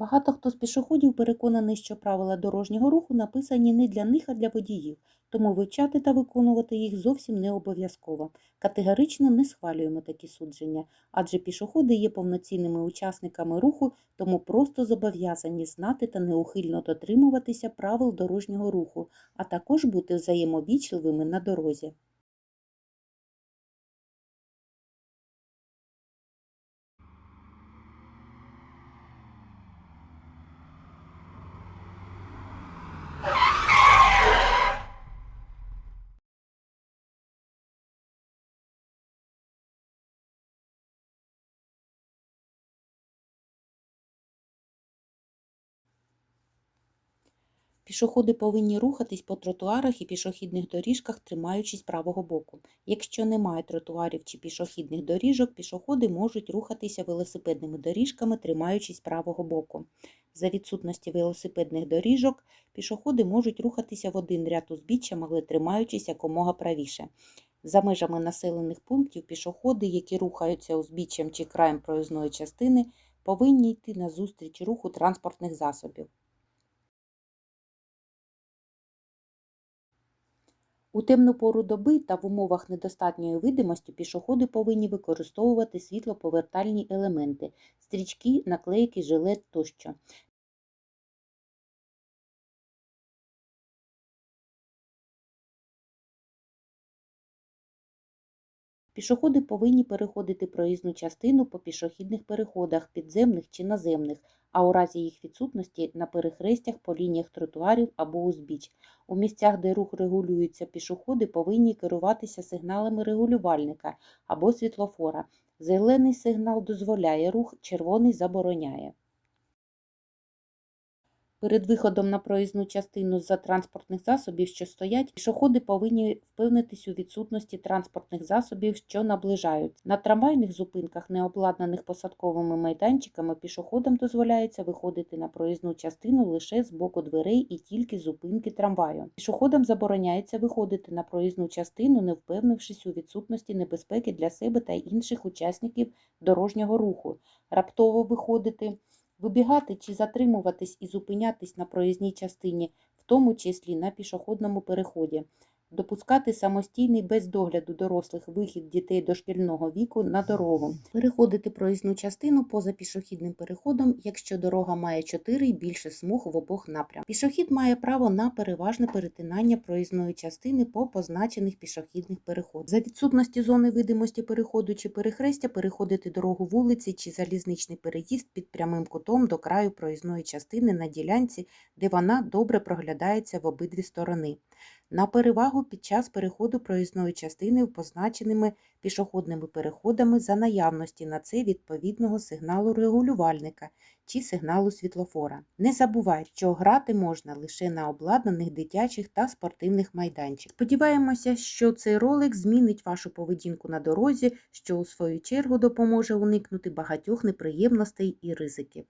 Багато хто з пішоходів переконаний, що правила дорожнього руху написані не для них, а для водіїв, тому вивчати та виконувати їх зовсім не обов'язково. Категорично не схвалюємо такі судження, адже пішоходи є повноцінними учасниками руху, тому просто зобов'язані знати та неухильно дотримуватися правил дорожнього руху, а також бути взаємовічливими на дорозі. Пішоходи повинні рухатись по тротуарах і пішохідних доріжках, тримаючись правого боку. Якщо немає тротуарів чи пішохідних доріжок, пішоходи можуть рухатися велосипедними доріжками, тримаючись правого боку. За відсутності велосипедних доріжок, пішоходи можуть рухатися в один ряд узбіччям, але тримаючись якомога правіше. За межами населених пунктів пішоходи, які рухаються узбіччям чи краєм проїзної частини, повинні йти назустріч руху транспортних засобів. У темну пору доби та в умовах недостатньої видимості пішоходи повинні використовувати світлоповертальні елементи, стрічки, наклейки, жилет тощо. Пішоходи повинні переходити проїзну частину по пішохідних переходах, підземних чи наземних, а у разі їх відсутності на перехрестях по лініях тротуарів або узбіч. У місцях, де рух регулюється, пішоходи повинні керуватися сигналами регулювальника або світлофора. Зелений сигнал дозволяє рух, червоний забороняє. Перед виходом на проїзну частину з-за транспортних засобів, що стоять, пішоходи повинні впевнитись у відсутності транспортних засобів, що наближаються. На трамвайних зупинках, не обладнаних посадковими майданчиками, пішоходам дозволяється виходити на проїзну частину лише з боку дверей і тільки зупинки трамваю. Пішоходам забороняється виходити на проїзну частину, не впевнившись у відсутності небезпеки для себе та інших учасників дорожнього руху, раптово виходити вибігати чи затримуватись і зупинятись на проїзній частині, в тому числі на пішохідному переході, допускати самостійний без догляду дорослих вихід дітей дошкільного віку на дорогу, переходити проїзну частину поза пішохідним переходом, якщо дорога має 4 і більше смуг в обох напрямках. Пішохід має право на переважне перетинання проїзної частини по позначених пішохідних переходах. За відсутності зони видимості переходу чи перехрестя переходити дорогу вулиці чи залізничний переїзд під прямим кутом до краю проїзної частини на ділянці, де вона добре проглядається в обидві сторони. На перевагу під час переходу проїзної частини в позначеними пішохідними переходами за наявності на це відповідного сигналу регулювальника чи сигналу світлофора. Не забувай, що грати можна лише на обладнаних дитячих та спортивних майданчиках. Сподіваємося, що цей ролик змінить вашу поведінку на дорозі, що у свою чергу допоможе уникнути багатьох неприємностей і ризиків.